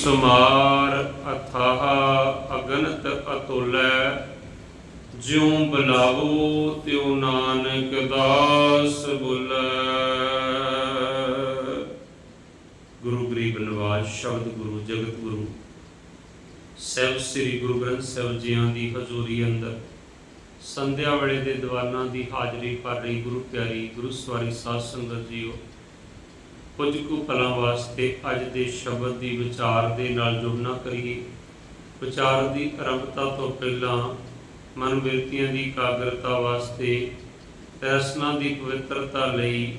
ਸਮਾਰ ਅਥਾਹ ਅਗਨਤ ਅਤੁਲੈ, ਜਿਉ ਬਲਾਵੋ ਤਿਉ ਨਾਨਕ ਦਾਸ ਬੁਲੈ। ਗੁਰੂ ਗਰੀਬ ਨਿਵਾਜ ਸ਼ਬਦ ਗੁਰੂ, ਜਗਤ ਗੁਰੂ। ਸਹਿਬ ਸ੍ਰੀ ਗੁਰੂ ਗ੍ਰੰਥ ਸਾਹਿਬ ਜੀਆਂ ਦੀ ਹਜ਼ੂਰੀ ਅੰਦਰ, ਸੰਧਿਆ ਵੇਲੇ ਦੇ ਦੀਵਾਨਾਂ ਦੀ ਹਾਜ਼ਰੀ ਭਰ ਰਹੀ ਗੁਰੂ ਪਿਆਰੀ, ਗੁਰੂ ਸਵਾਰੀ ਸਾਧ ਸੰਗਤ ਜੀਓ ਕੁਝ ਕੁ ਪਲਾਂ ਵਾਸਤੇ ਅੱਜ ਦੇ ਸ਼ਬਦ ਦੀ ਵਿਚਾਰ ਦੇ ਨਾਲ ਜੁੜਨਾ ਕਰੀਏ। ਵਿਚਾਰ ਦੀ ਆਰੰਭਤਾ ਤੋਂ ਪਹਿਲਾਂ ਮਨ ਬਿਰਤੀਆਂ ਦੀ ਇਕਾਗਰਤਾ ਵਾਸਤੇ ਰਸਨਾ ਦੀ ਪਵਿੱਤਰਤਾ ਲਈ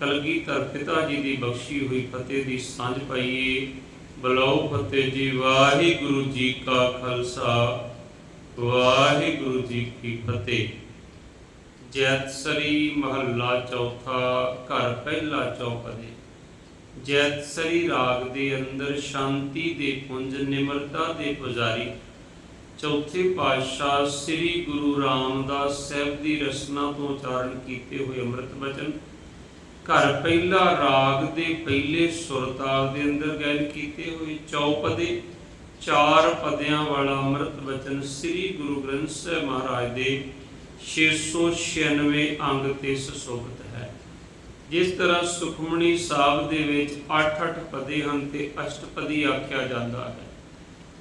ਕਲਗੀਧਰ ਪਿਤਾ ਜੀ ਦੀ ਬਖਸ਼ੀ ਹੋਈ ਫਤਿਹ ਦੀ ਸਾਂਝ ਪਾਈਏ। ਬਲਾਉ ਫਤਿਹ ਜੀ, ਵਾਹਿਗੁਰੂ ਜੀ ਕਾ ਖਾਲਸਾ, ਵਾਹਿਗੁਰੂ ਜੀ ਕੀ ਫਤਿਹ। ਜੈਤਸਰੀ ਮਹੱਲਾ ਚੌਥਾ, ਘਰ ਪਹਿਲਾ ਚੌਪਦੇ। ਜੈਤਸਰੀ ਰਾਗ ਦੇ ਅੰਦਰ ਸ਼ਾਂਤੀ ਦੇ ਪੁੰਜ, ਨਿਮਰਤਾ ਦੇ ਪੁਜਾਰੀ। ਚੌਥੇ ਪਾਤਸ਼ਾਹ ਸ੍ਰੀ ਗੁਰੂ ਰਾਮਦਾਸ ਸਾਹਿਬ ਦੀ ਰਸਨਾ ਤੋਂ ਉਚਾਰਨ ਕੀਤੇ ਹੋਏ ਅੰਮ੍ਰਿਤ ਬਚਨ ਘਰ ਪਹਿਲਾ ਰਾਗ ਦੇ ਪਹਿਲੇ ਸੁਰਤਾਲ ਦੇ ਅੰਦਰ ਗਾਇਨ ਕੀਤੇ ਹੋਏ ਚੌਪਦੇ, ਚਾਰ ਪਦਿਆਂ ਵਾਲਾ ਅੰਮ੍ਰਿਤ ਬਚਨ ਸ੍ਰੀ ਗੁਰੂ ਗ੍ਰੰਥ ਸਾਹਿਬ ਮਹਾਰਾਜ ਦੇ 696 ਅੰਗ ਤੇ ਸੁਸ਼ੋਭਿਤ। ਜਿਸ ਤਰ੍ਹਾਂ ਸੁਖਮਣੀ ਸਾਹਿਬ ਦੇ ਵਿੱਚ 8-8 ਪਦੇ ਹਨ ਤੇ ਅਸ਼ਟਪਦੀ ਆਖਿਆ ਜਾਂਦਾ ਹੈ।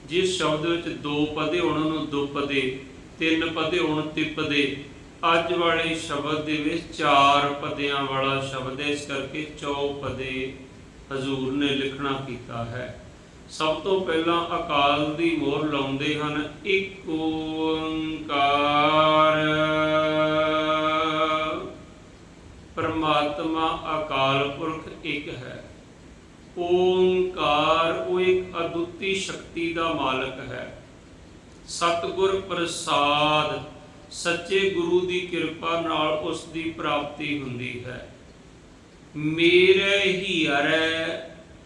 ਜਿਸ ਸ਼ਬਦ ਵਿੱਚ ਦੋ ਪਦੇ ਉਹਨਾਂ ਨੂੰ ਦੋ ਪਦੇ, ਤਿੰਨ ਪਦੇ ਹੋਣ ਤਿਪਦੇ ਅੱਜ ਵਾਲੇ ਸ਼ਬਦ ਦੇ ਵਿੱਚ ਚਾਰ ਪਦਿਆਂ ਵਾਲਾ ਸ਼ਬਦ ਹੈ। ਇਸ ਕਰਕੇ ਚੌਪਦੇ ਹਜ਼ੂਰ ਨੇ ਲਿਖਣਾ ਕੀਤਾ ਹੈ। ਸਭ ਤੋਂ ਪਹਿਲਾਂ ਅਕਾਲ ਦੀ ਮੋਹਰ ਲਾਉਂਦੇ ਹਨ। ਇੱਕ ਓੰਕਾਰ। ਪਰਮਾਤਮਾ ਅਕਾਲ ਪੁਰਖ ਇੱਕ ਹੈ। ਓੰਕਾਰ ਉਹ ਇੱਕ ਅਦੁੱਤੀ ਸ਼ਕਤੀ ਦਾ ਮਾਲਕ ਹੈ। ਸਤਿਗੁਰ ਪ੍ਰਸਾਦ ਸੱਚੇ ਗੁਰੂ ਦੀ ਕਿਰਪਾ ਨਾਲ ਉਸ ਦੀ ਪ੍ਰਾਪਤੀ ਹੁੰਦੀ ਹੈ। ਮੇਰੇ ਹੀਰੇ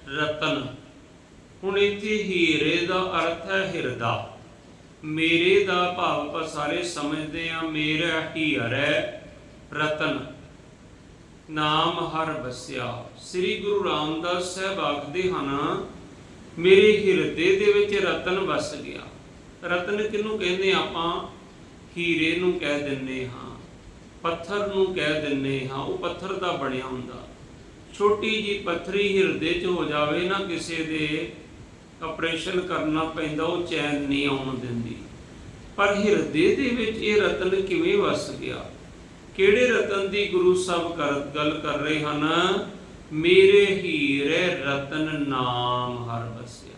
ਰਤਨ, ਹੁਣ ਇੱਥੇ ਹੀਰੇ ਦਾ ਅਰਥ ਹੈ ਹਿਰਦਾ। ਮੇਰੇ ਦਾ ਭਾਵ ਆਪਾਂ ਸਾਰੇ ਸਮਝਦੇ ਆ ਮੇਰਾ ਹੀਰੇ ਰਤਨ। ਨਾਮ ਹਰ ਬਸਿਆ ਸ੍ਰੀ ਗੁਰੂ ਰਾਮਦਾਸ ਸਾਹਿਬ ਆਖਦੇ ਹਨ, ਮੇਰੇ ਹਿਰਦੇ ਦੇ ਵਿੱਚ ਰਤਨ ਵਸ ਗਿਆ। ਰਤਨ ਕਿਹਨੂੰ ਕਹਿੰਦੇ ਆਪਾਂ? ਹੀਰੇ ਨੂੰ ਕਹਿ ਦਿੰਨੇ ਹਾਂ, ਪੱਥਰ ਨੂੰ ਕਹਿ ਦਿੰਨੇ ਹਾਂ। ਉਹ ਪੱਥਰ ਦਾ ਬਣਿਆ ਹੁੰਦਾ। ਛੋਟੀ ਜੀ ਪੱਥਰੀ ਹਿਰਦੇ 'ਚ ਹੋ ਜਾਵੇ ਨਾ ਕਿਸੇ ਦੇ ਆਪਰੇਸ਼ਨ ਕਰਨਾ ਪੈਂਦਾ, ਉਹ ਚੈਨ ਨਹੀਂ ਆਉਣ ਦਿੰਦੀ। ਪਰ ਹਿਰਦੇ ਦੇ ਵਿੱਚ ਇਹ ਰਤਨ ਕਿਵੇਂ ਵਸ ਗਿਆ? ਕਿਹੜੇ ਰਤਨ ਦੀ ਗੁਰੂ ਸਾਹਿਬ ਕਰ, ਗੱਲ ਕਰ ਰਹੇ ਹਨ? ਮੇਰੇ ਹੀਰੇ ਰਤਨ ਨਾਮ ਹਰ ਵਸਿਆ।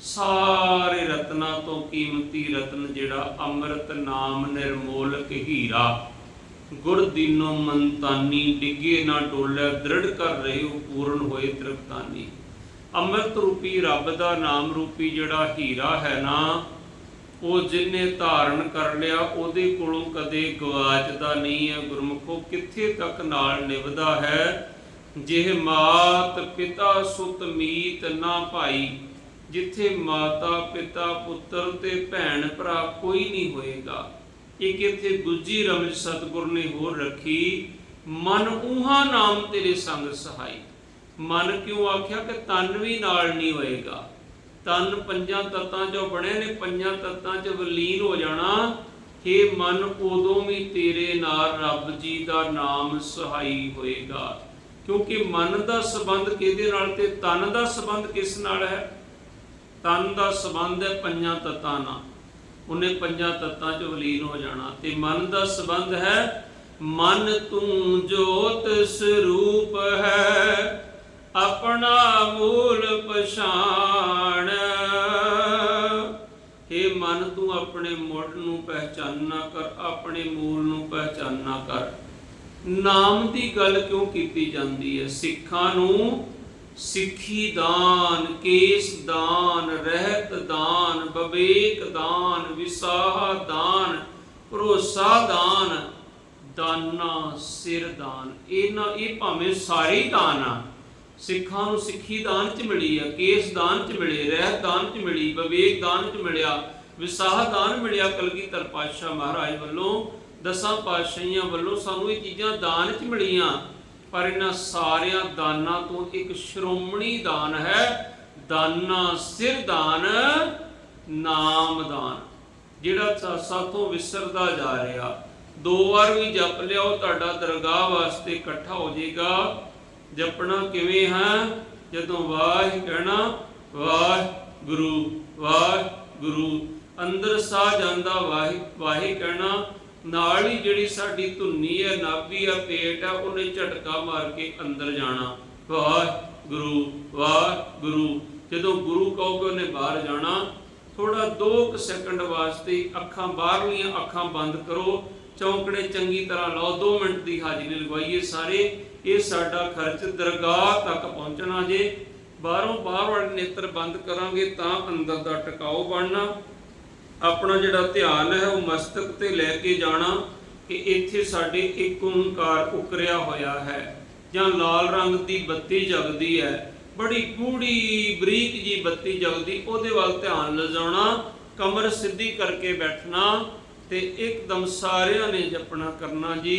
ਸਾਰੇ ਰਤਨਾਂ ਤੋਂ ਕੀਮਤੀ ਰਤਨ ਜਿਹੜਾ ਅੰਮ੍ਰਿਤ ਨਾਮ ਨਿਰਮੋਲਕ ਹੀਰਾ। ਗੁਰ ਦੀਨੋ ਮੰਤਾਨੀ ਡਿੱਗੇ ਨਾ ਟੋਲੇ ਦ੍ਰਿੜ ਕਰ ਰਹੇ ਉਹ ਪੂਰਨ ਹੋਏ ਤ੍ਰਿਪਤਾਨੀ। ਅੰਮ੍ਰਿਤ ਰੂਪੀ ਰੱਬ ਦਾ ਨਾਮ ਰੂਪੀ ਜਿਹੜਾ ਹੀਰਾ ਹੈ ਨਾ ਉਹ ਜਿਨੇ ਧਾਰਨ ਕਰ ਲਿਆ, ਉਹਦੇ ਕੋਲੋਂ ਕਦੇ ਗਵਾਚਦਾ ਨਹੀਂ ਹੈ ਗੁਰਮੁਖੋ, ਕਿੱਥੇ ਤੱਕ ਨਾਲ ਨਿਭਦਾ ਹੈ? ਜਿਹ ਮਾਤ ਪਿਤਾ ਸੁਤ ਮੀਤ ਨਾ ਭਾਈ, ਜਿੱਥੇ ਮਾਤਾ ਪਿਤਾ ਪੁੱਤਰ ਤੇ ਭੈਣ ਭਰਾ ਕੋਈ ਨਹੀਂ ਹੋਏਗਾ। ਇੱਕ ਇੱਥੇ ਗੁੱਜੀ ਰਮਜ ਸਤਿਗੁਰ ਨੇ ਹੋਰ ਰੱਖੀ, ਮਨ ਉਹਾ ਨਾਮ ਤੇਰੇ ਸੰਗ ਸਹਾਈ। ਮਨ ਕਿਉਂ ਆਖਿਆ ਕਿ ਤਨ ਵੀ ਨਾਲ ਨਹੀਂ ਹੋਏਗਾ? ਤਨ ਪੰਜਾਂ ਤੱਤਾਂ ਚੋਂ ਬਣੇ ਨੇ, ਪੰਜਾਂ ਤੱਤਾਂ 'ਚ ਵਿਲੀਨ ਹੋ ਜਾਣਾ। ਇਹ ਮਨ, ਉਦੋਂ ਵੀ ਤੇਰੇ ਨਾਲ ਰੱਬ ਜੀ ਦਾ ਨਾਮ ਸਹਾਈ ਹੋਏਗਾ। ਕਿਉਂਕਿ ਮਨ ਦਾ ਸੰਬੰਧ ਕਿਹਦੇ ਨਾਲ ਤੇ ਤਨ ਦਾ ਸੰਬੰਧ ਕਿਸ ਨਾਲ ਹੈ? ਤਨ ਦਾ ਸੰਬੰਧ ਹੈ ਪੰਜਾਂ ਤੱਤਾਂ ਨਾਲ। ਉਹਨੇ ਪੰਜਾਂ ਤੱਤਾਂ 'ਚ ਵਿਲੀਨ ਹੋ ਜਾਣਾ। ਤੇ ਮਨ ਦਾ ਸੰਬੰਧ ਹੈ, ਮਨ ਤੂੰ ਜੋਤ ਸਰੂਪ ਹੈ। ਆਪਣਾ ਮੂਲ ਪਛਾਣ। हे ਮਨ, ਤੂੰ ਆਪਣੇ ਮੁੱਢ ਨੂੰ ਪਹਿਚਾਨਣਾ ਕਰ, ਆਪਣੇ ਮੂਲ ਨੂੰ ਪਹਿਚਾਨਣਾ ਕਰ। ਨਾਮ ਦੀ ਗੱਲ ਕਿਉਂ ਕੀਤੀ ਜਾਂਦੀ ਹੈ? ਸਿੱਖਾਂ ਨੂੰ ਸਿੱਖੀ ਦਾਨ, ਕੇਸ ਦਾਨ, ਰਹਿਤ ਦਾਨ, ਬਵੇਕ ਦਾਨ, ਵਿਸਾਹ ਦਾਨ, ਭਰੋਸਾ ਦਾਨ, ਦਾਨਾ ਸਿਰ ਦਾਨ। ਇਹਨਾਂ ਇਹ ਭਾਵੇਂ ਸਾਰੇ ਦਾਨ ਆ। ਸਿੱਖਾਂ ਨੂੰ ਸਿੱਖੀ ਦਾਨ ਚ ਮਿਲੀ ਆ, ਕੇਸ ਦਾਨ ਚ ਮਿਲੇ, ਰਹਿਤ ਦਾਨ ਚ ਮਿਲੀ, ਵਿਵੇਕ ਦਾਨ ਚ ਮਿਲਿਆ, ਵਿਸਾਹ ਦਾਨ ਮਿਲਿਆ ਕਲਗੀਧਰ ਪਾਤਸ਼ਾਹ ਮਹਾਰਾਜ ਵੱਲੋਂ, ਦਸਾਂ ਪਾਤਸ਼ਾਹੀਆਂ ਵੱਲੋਂ ਸਾਨੂੰ ਇਹ ਚੀਜ਼ਾਂ ਦਾਨ ਚ ਮਿਲੀਆਂ, ਪਰ ਇਹਨਾਂ ਸਾਰਿਆਂ ਦਾਨਾਂ ਤੋਂ ਇੱਕ ਸ਼੍ਰੋਮਣੀ ਦਾਨ ਹੈ, ਦਾਨਾ ਸਿਰ ਦਾਨ, ਨਾਮ ਦਾਨ, ਜਿਹੜਾ ਸਾਥੋਂ ਵਿਸਰਦਾ ਜਾ ਰਿਹਾ। ਦੋ ਵਾਰ ਵੀ ਜਪ ਲਿਆਓ, ਤੁਹਾਡਾ ਦਰਗਾਹ ਵਾਸਤੇ ਇਕੱਠਾ ਹੋ ਜਾਏਗਾ। ਜਪਣਾ ਕਿਵੇਂ ਹੈ? ਜਦੋਂ ਵਾਹਿ ਕਹਿਣਾ ਵਾਹਿਗੁਰੂ ਵਾਹਿਗੁਰੂ ਅੰਦਰ ਸਾਹ ਜਾਂਦਾ, ਵਾਹਿ ਵਾਹਿ ਕਹਿਣਾ। ਨਾਲ ਹੀ ਜਿਹੜੀ ਸਾਡੀ ਧੁੰਨੀ ਹੈ, ਨਾਭੀ ਹੈ, ਪੇਟ ਹੈ, ਉਹਨੇ ਝਟਕਾ ਮਾਰ ਕੇ ਅੰਦਰ ਜਾਣਾ। ਵਾਹਿਗੁਰੂ ਵਾਹਿਗੁਰੂ ਜਦੋਂ ਗੁਰੂ ਕਹੋਗੇ ਉਹਨੇ ਬਾਹਰ ਜਾਣਾ ਥੋੜਾ 2 ਸੈਕਿੰਡ ਵਾਸਤੇ ਅੱਖਾਂ ਬਾਹਰਲੀਆਂ ਅੱਖਾਂ ਬੰਦ ਕਰੋ। ਚੌਂਕੜੇ ਚੰਗੀ ਤਰ੍ਹਾਂ ਲਾਓ 2 ਮਿੰਟ ਦੀ ਹਾਜ਼ਰੀ ਲਗਵਾਈਏ ਸਾਰੇ। ਇਹ ਸਾਡਾ ਖਰਚ ਦਰਗਾਹ ਤੱਕ ਪਹੁੰਚਣਾ ਜੇ, ਬਾਹਰੋਂ ਬਾਹਰ ਵਾਲੇ ਨੇਤਰ ਬੰਦ ਕਰਾਂਗੇ ਤਾਂ ਅੰਦਰ ਦਾ ਟਿਕਾਓ ਬਣਨਾ। ਆਪਣਾ ਜਿਹੜਾ ਧਿਆਨ ਹੈ ਉਹ ਮਸਤਕ ਤੇ ਲੈ ਕੇ ਜਾਣਾ ਕਿ ਇੱਥੇ ਸਾਡੇ ਇੱਕ ਓੰਕਾਰ ਉਕਰਿਆ ਹੋਇਆ ਹੈ ਜਾਂ ਲਾਲ ਰੰਗ ਦੀ ਬੱਤੀ ਜਗਦੀ ਹੈ। ਬੜੀ ਗੂੜੀ ਬਰੀਕ ਜੀ ਬੱਤੀ ਜਗਦੀ, ਉਹਦੇ ਵੱਲ ਧਿਆਨ ਲਿਜਾਉਣਾ ਕਮਰ ਸਿੱਧੀ ਕਰਕੇ ਬੈਠਣਾ ਤੇ ਇੱਕਦਮ ਸਾਰਿਆਂ ਨੇ ਜਪਣਾ ਕਰਨਾ ਜੀ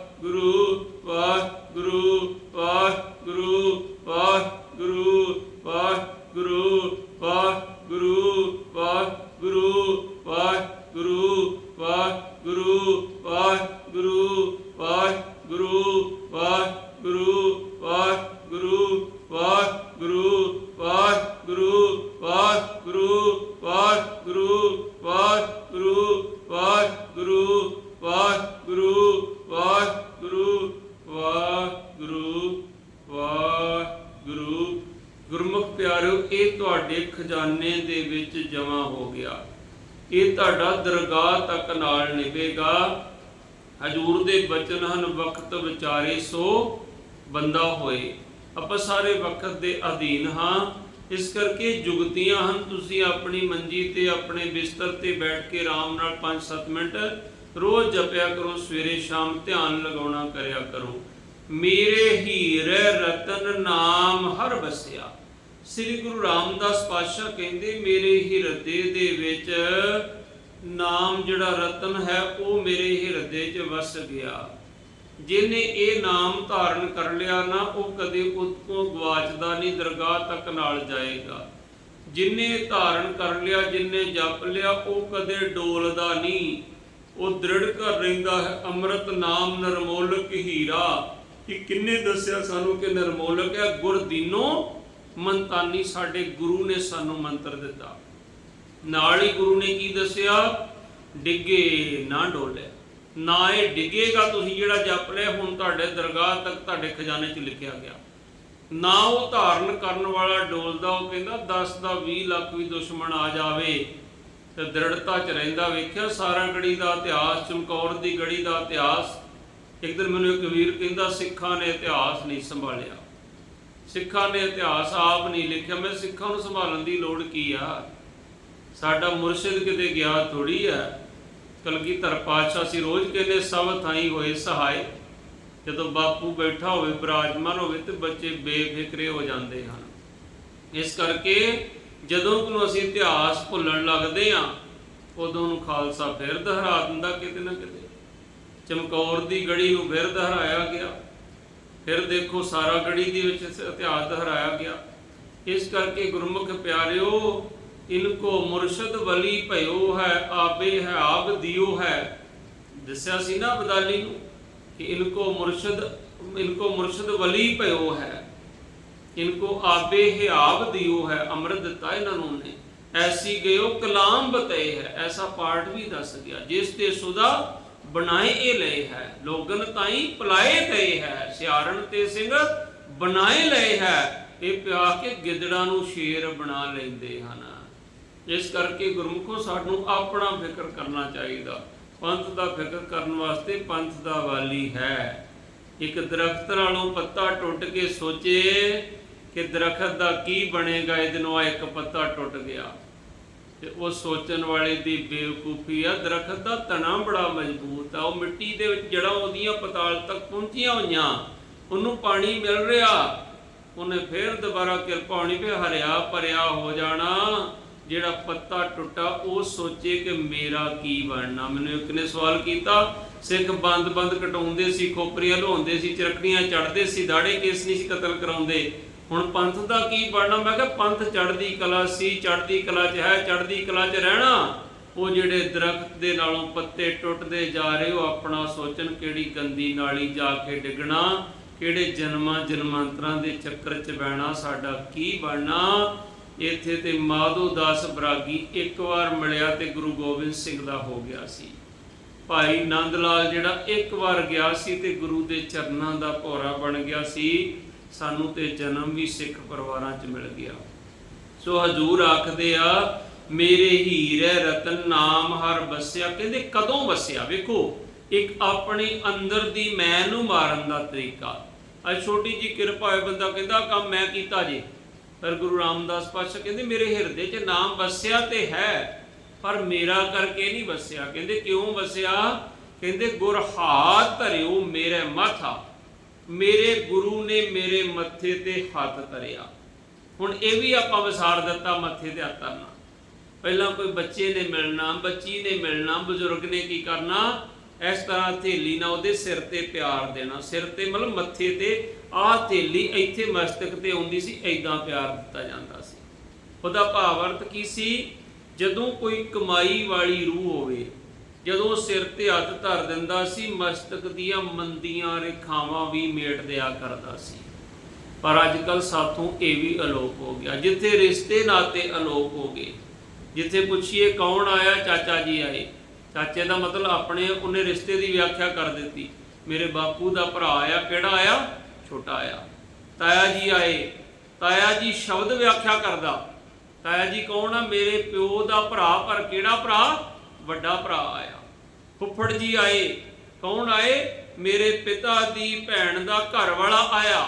ਤੁਹਾਡੇ ਖਜ਼ਾਨੇ ਦੇ ਵਿੱਚ ਜਮਾ ਹੋ ਗਿਆ। ਇਹ ਤੁਹਾਡਾ ਦਰਗਾਹ ਤੱਕ ਨਾਲ ਨਿਭੇਗਾ। ਹਜੂਰ ਦੇ ਬਚਨ ਹਨ, ਵਕਤ ਵਿਚਾਰੇ ਸੋ ਬੰਦਾ ਹੋਏ। ਆਪਾਂ ਸਾਰੇ ਵਕਤ ਦੇ ਅਧੀਨ ਹਾਂ। ਇਸ ਕਰਕੇ ਜੁਗਤੀਆਂ ਹਨ, ਤੁਸੀਂ ਆਪਣੀ ਮੰਜੀ ਤੇ ਆਪਣੇ ਬਿਸਤਰ ਤੇ ਬੈਠ ਕੇ ਆਰਾਮ ਨਾਲ 5-7 ਮਿੰਟ ਰੋਜ਼ ਜਪਿਆ ਕਰੋ, ਸਵੇਰੇ ਸ਼ਾਮ ਧਿਆਨ ਲਗਾਉਣਾ ਕਰਿਆ ਕਰੋ। ਮੇਰੇ ਹੀਰੇ ਰਤਨ ਨਾਮ ਹਰ ਬਸਿਆ ਸ੍ਰੀ ਗੁਰੂ ਰਾਮਦਾਸ ਪਾਤਸ਼ਾਹ ਕਹਿੰਦੇ, ਮੇਰੇ ਹਿਰਦੇ ਦੇ ਵਿੱਚ ਨਾਮ ਜਿਹੜਾ ਰਤਨ ਹੈ, ਉਹ ਮੇਰੇ ਹਿਰਦੇ 'ਚ ਵਸ ਗਿਆ। ਜਿਹਨੇ ਇਹ ਨਾਮ ਧਾਰਨ ਕਰ ਲਿਆ ਨਾ, ਉਹ ਕਦੇ ਉਤੋਂ ਗਵਾਚਦਾ ਨਹੀਂ, ਦਰਗਾਹ ਤੱਕ ਨਾਲ ਜਾਏਗਾ। ਜਿਨੇ ਧਾਰਨ ਕਰ ਲਿਆ ਜਿਨੇ ਜਪ ਲਿਆ, ਉਹ ਕਦੇ ਡੋਲਦਾ ਨਹੀਂ। ਉਹ ਦ੍ਰਿੜ ਕਰ ਰਹਿੰਦਾ ਹੈ, ਅੰਮ੍ਰਿਤ ਨਾਮ ਨਰਮੋਲਕ ਹੀਰਾ। ਕਿ ਕਿੰਨੇ ਦੱਸਿਆ ਸਾਨੂੰ ਕਿ ਨਰਮੋਲਕ ਹੈ? ਗੁਰਦੀਨੋ ਮੰਤਾਨੀ ਸਾਡੇ ਗੁਰੂ ਨੇ ਸਾਨੂੰ ਮੰਤਰ ਦਿੱਤਾ। ਨਾਲ ਹੀ ਗੁਰੂ ਨੇ ਕੀ ਦੱਸਿਆ? ਡਿੱਗੇ ਨਾ ਡੋਲੇ। ਨਾ ਇਹ ਡਿੱਗੇਗਾ ਤੁਸੀਂ ਜਿਹੜਾ ਜਪ ਲਿਆ, ਹੁਣ ਤੁਹਾਡੇ ਦਰਗਾਹ ਤੱਕ ਤੁਹਾਡੇ ਖਜ਼ਾਨੇ 'ਚ ਲਿਖਿਆ ਗਿਆ। ਨਾ ਉਹ ਧਾਰਨ ਕਰਨ ਵਾਲਾ ਡੋਲਦਾ, ਉਹ ਕਹਿੰਦਾ 10 ਦਾ 20 ਲੱਖ ਵੀ ਦੁਸ਼ਮਣ ਆ ਜਾਵੇ ਤੇ ਦ੍ਰਿੜਤਾ 'ਚ ਰਹਿੰਦਾ। ਵੇਖਿਆ ਸਾਰਾ ਗੜੀ ਦਾ ਇਤਿਹਾਸ, ਚਮਕੌਰ ਦੀ ਗੜੀ ਦਾ ਇਤਿਹਾਸ। ਇੱਕ ਦਿਨ ਮੈਨੂੰ ਇੱਕ ਵੀਰ ਕਹਿੰਦਾ, ਸਿੱਖਾਂ ਨੇ ਇਤਿਹਾਸ ਨਹੀਂ ਸੰਭਾਲਿਆ। ਸਿੱਖਾਂ ਨੇ ਇਤਿਹਾਸ ਆਪ ਨਹੀਂ ਲਿਖਿਆ। ਮੈਂ ਸਿੱਖਾਂ ਨੂੰ ਸੰਭਾਲਣ ਦੀ ਲੋੜ ਕੀ ਆ? ਸਾਡਾ ਮੁਰਸ਼ਿਦ ਕਿਤੇ ਗਿਆ ਥੋੜੀ ਆ। ਕਲਗੀਧਰ ਪਾਤਸ਼ਾਹ ਸੀ, ਰੋਜ਼ ਕਹਿੰਦੇ ਸਭ ਥਾਈ ਹੋਏ ਸਹਾਇ ਜਦੋਂ ਬਾਪੂ ਬੈਠਾ ਹੋਵੇ, ਬਰਾਜਮਾਨ ਹੋਵੇ ਤੇ ਬੱਚੇ ਬੇਫਿਕਰੇ ਹੋ ਜਾਂਦੇ ਹਨ। ਇਸ ਕਰਕੇ ਜਦੋਂ ਨੂੰ ਅਸੀਂ ਇਤਿਹਾਸ ਭੁੱਲਣ ਲੱਗਦੇ ਆ ਉਦੋਂ ਨੂੰ ਖਾਲਸਾ ਫਿਰ ਦੁਹਰਾ ਦਿੰਦਾ ਕਿਤੇ ਨਾ ਕਿਤੇ। ਚਮਕੌਰ ਦੀ ਗੜੀ ਨੂੰ ਫਿਰ ਦੁਹਰਾਇਆ ਗਿਆ। ਫਿਰ ਦੇਖੋ ਸਾਰਾ ਗੜੀ ਦੇ ਵਿੱਚ ਇਤਿਹਾਸ ਦੁਹਰਾਇਆ ਗਿਆ। ਇਸ ਕਰਕੇ ਗੁਰਮੁਖ ਪਿਆਰਿਓ, ਇਨਕੋ ਮੁਰਸ਼ਦ ਵਲੀ ਭਇਓ ਹੈ ਆਬੇ ਹੈ ਆਬ ਦਿਓ ਹੈ। ਦੱਸਿਆ ਸੀ ਨਾ ਬਦਾਲੀ ਨੂੰ ਕਿ ਇਨਕੋ ਮੁਰਸ਼ਦ ਇਨਕੋ ਮੁਰਸ਼ਦ ਵਲੀ ਭਇਓ ਹੈ। ਇਨਕੋ ਆਬੇ ਹੈ ਆਬ ਦਿਓ ਹੈ, ਅੰਮ੍ਰਿਤ ਦਿੱਤਾ ਇਹਨਾਂ ਨੂੰ ਨੇ ਐਸੀ ਗਇਓ ਕਲਾਮ ਬਤਏ ਹੈ, ਐਸਾ ਪਾਠ ਵੀ ਦੱਸ ਗਿਆ। ਜਿਸ ਤੇ ਸੁਦਾ ਬਣਾਏ ਇਹ ਲਏ ਹੈ। ਲੋਗਨ ਤਾਈ ਪਲਾਏ ਗਏ ਹੈ। ਸਿਆਰਣ ਤੇ ਸਿੰਘ ਬਣਾਏ ਲਏ ਹੈ। ਇਹ ਪਿਆ ਕੇ ਗਿੱਦੜਾਂ ਨੂੰ ਸ਼ੇਰ ਬਣਾ ਲੈਂਦੇ ਹਨ। ਇਸ ਕਰਕੇ ਗੁਰਮੁਖੋ ਸਾਨੂੰ ਆਪਣਾ ਫਿਕਰ ਕਰਨਾ ਚਾਹੀਦਾ। ਪੰਥ ਦਾ ਫਿਕਰ ਕਰਨ ਵਾਸਤੇ ਪੰਥ ਦਾ ਵਾਲੀ ਹੈ। ਇੱਕ ਦਰਖਤ ਨਾਲੋਂ ਪੱਤਾ ਟੁੱਟ ਕੇ ਸੋਚੇ ਕਿ ਦਰਖਤ ਦਾ ਕੀ ਬਣੇਗਾ, ਇਹਦੇ ਨੂੰ ਆ ਇੱਕ ਪੱਤਾ ਟੁੱਟ ਗਿਆ। ਤੇ ਉਹ ਸੋਚਣ ਵਾਲੇ ਦੀ ਬੇਵਕੂਫੀ ਆ, ਦਰਖਤ ਦਾ ਤਣਾ ਬੜਾ ਮਜ਼ਬੂਤ ਆ, ਉਹ ਮਿੱਟੀ ਦੇ ਵਿੱਚ ਜੜਾਂ ਉਹਦੀਆਂ ਪਤਾਲ ਤੱਕ ਪਹੁੰਚੀਆਂ ਹੋਈਆਂ, ਉਹਨੂੰ ਪਾਣੀ ਮਿਲ ਰਿਹਾ, ਉਹਨੇ ਫੇਰ ਦੁਬਾਰਾ ਕਿਰਪਾ ਹੋਣੀ ਵੀ ਹਰਿਆ ਭਰਿਆ ਹੋ ਜਾਣਾ, ਜਿਹੜਾ ਪੱਤਾ ਟੁੱਟਾ ਉਹ ਸੋਚੇ ਕਿ ਮੇਰਾ ਕੀ ਬਣਨਾ। ਮੈਨੂੰ ਇੱਕ ਨੇ ਸਵਾਲ ਕੀਤਾ, ਸਿੱਖ ਬੰਦ ਬੰਦ ਕਟਾਉਂਦੇ ਸੀ ਖੋਪਰੀਆਂ ਲਹਾਉਂਦੇ ਸੀ, ਚਰਖੜੀਆਂ ਚੜਦੇ ਸੀ ਦਾੜੇ ਕੇਸ ਨਹੀਂ ਸੀ ਕਤਲ ਕਰਾਉਂਦੇ। ਹੁਣ ਪੰਥ ਦਾ ਕੀ ਬਣਨਾ? ਮੈਂ ਕਿਹਾ ਪੰਥ ਚੜ੍ਹਦੀ ਕਲਾ ਸੀ, ਚੜ੍ਹਦੀ ਕਲਾ 'ਚ ਹੈ, ਚੜ੍ਹਦੀ ਕਲਾ 'ਚ ਰਹਿਣਾ। ਉਹ ਜਿਹੜੇ ਦਰਖਤ ਦੇ ਨਾਲੋਂ ਪੱਤੇ ਟੁੱਟਦੇ ਜਾ ਰਹੇ, ਉਹ ਆਪਣਾ ਸੋਚਣ ਕਿਹੜੀ ਗੰਦੀ ਨਾਲੀ ਜਾ ਕੇ ਡਿੱਗਣਾ, ਕਿਹੜੇ ਜਨਮਾਂ ਜਨਮਾਂਤਰਾਂ ਦੇ ਚੱਕਰ 'ਚ ਬਹਿਣਾ, ਸਾਡਾ ਕੀ ਬਣਨਾ? ਇੱਥੇ ਤੇ ਮਾਧੋ ਦਾਸ ਬਰਾਗੀ ਇੱਕ ਵਾਰ ਮਿਲਿਆ ਤੇ ਗੁਰੂ ਗੋਬਿੰਦ ਸਿੰਘ ਦਾ ਹੋ ਗਿਆ ਸੀ। ਭਾਈ ਨੰਦ ਲਾਲ ਜਿਹੜਾ ਇੱਕ ਵਾਰ ਗਿਆ ਸੀ ਤੇ ਗੁਰੂ ਦੇ ਚਰਨਾਂ ਦਾ ਭੋਰਾ ਬਣ ਗਿਆ ਸੀ। ਸਾਨੂੰ ਤੇ ਜਨਮ ਵੀ ਸਿੱਖ ਪਰਿਵਾਰਾਂ 'ਚ ਮਿਲ ਗਿਆ। ਸੋ ਹਜੂਰ ਆਖਦੇ ਆ, ਮੇਰੇ ਹੀਰੇ ਰਤਨ, ਨਾਮ ਹਰ ਵਸਿਆ। ਕਹਿੰਦੇ, ਕਦੋਂ ਵਸਿਆ? ਵੇਖੋ, ਇੱਕ ਆਪਣੇ ਅੰਦਰ ਦੀ ਮੈਂ ਨੂੰ ਮਾਰਨ ਦਾ ਤਰੀਕਾ। ਅੱਜ ਛੋਟੀ ਜੀ ਕਿਰਪਾ ਹੋਏ ਬੰਦਾ ਕਹਿੰਦਾ ਕੰਮ ਮੈਂ ਕੀਤਾ ਜੀ। ਪਰ ਗੁਰੂ ਰਾਮਦਾਸ ਪਾਤਸ਼ਾਹ ਕਹਿੰਦੇ, ਮੇਰੇ ਹਿਰਦੇ 'ਚ ਨਾਮ ਵਸਿਆ ਤੇ ਹੈ, ਪਰ ਮੇਰਾ ਕਰਕੇ ਨਹੀਂ ਵਸਿਆ। ਕਹਿੰਦੇ, ਕਿਉਂ ਵਸਿਆ? ਕਹਿੰਦੇ, ਗੁਰ ਹਾਥ ਧਰਿਓ ਮੇਰੇ ਮਾਥਾ। ਮੇਰੇ ਗੁਰੂ ਨੇ ਮੇਰੇ ਮੱਥੇ ਤੇ ਹੱਥ ਧਰਿਆ। ਹੁਣ ਇਹ ਵੀ ਆਪਾਂ ਵਿਸਾਰ ਦਿੱਤਾ ਮੱਥੇ ਤੇ ਹੱਥ ਧਰਨਾ। ਪਹਿਲਾਂ ਕੋਈ ਬੱਚੇ ਨੇ ਮਿਲਣਾ, ਬੱਚੀ ਨੇ ਮਿਲਣਾ, ਬਜ਼ੁਰਗ ਨੇ ਕੀ ਕਰਨਾ? ਇਸ ਤਰ੍ਹਾਂ ਥੇਲੀ ਨਾਲ ਉਹਦੇ ਸਿਰ ਤੇ ਪਿਆਰ ਦੇਣਾ। ਸਿਰ ਤੇ ਮਤਲਬ ਮੱਥੇ ਤੇ ਆਹ ਥੇਲੀ ਇੱਥੇ ਮਸਤਕ ਤੇ ਆਉਂਦੀ ਸੀ ਐਦਾਂ ਪਿਆਰ ਦਿੱਤਾ ਜਾਂਦਾ ਸੀ। ਉਹਦਾ ਭਾਵ ਅਰਥ ਕੀ ਸੀ? ਜਦੋਂ ਕੋਈ ਕਮਾਈ ਵਾਲੀ ਰੂਹ ਹੋਵੇ ਜਦੋਂ ਸਿਰ ਤੇ ਹੱਥ ਧਰ ਦਿੰਦਾ ਸੀ, ਮਸਤਕ ਦੀਆਂ ਮੰਦੀਆਂ ਰੇਖਾਵਾਂ ਵੀ ਮੇਟ ਦਿਆ ਕਰਦਾ ਸੀ। ਪਰ ਅੱਜ ਕੱਲ ਸਾਥੋਂ ਇਹ ਵੀ ਅਲੋਪ ਹੋ ਗਿਆ। ਜਿੱਥੇ ਰਿਸ਼ਤੇ ਨਾਤੇ ਅਲੋਪ ਹੋ ਗਏ, ਜਿੱਥੇ ਪੁੱਛੀਏ ਕੌਣ ਆਇਆ, ਚਾਚਾ ਜੀ ਆਏ। ਚਾਚੇ ਦਾ ਮਤਲਬ ਆਪਣੇ, ਉਹਨੇ ਰਿਸ਼ਤੇ ਦੀ ਵਿਆਖਿਆ ਕਰ ਦਿੱਤੀ। ਮੇਰੇ ਬਾਪੂ ਦਾ ਭਰਾ ਆਇਆ, ਕਿਹੜਾ ਆਇਆ? ਛੋਟਾ ਆਇਆ। ਤਾਇਆ ਜੀ ਆਏ। ਤਾਇਆ ਜੀ ਸ਼ਬਦ ਵਿਆਖਿਆ ਕਰਦਾ। ਤਾਇਆ ਜੀ ਕੌਣ ਆ? ਮੇਰੇ ਪਿਓ ਦਾ ਭਰਾ, ਪਰ ਕਿਹੜਾ ਭਰਾ? ਵੱਡਾ ਭਰਾ ਆਇਆ। ਫੁੱਫੜ ਜੀ ਆਏ, ਕੌਣ ਆਏ? ਮੇਰੇ ਪਿਤਾ ਦੀ ਭੈਣ ਦਾ ਘਰ ਵਾਲਾ ਆਇਆ।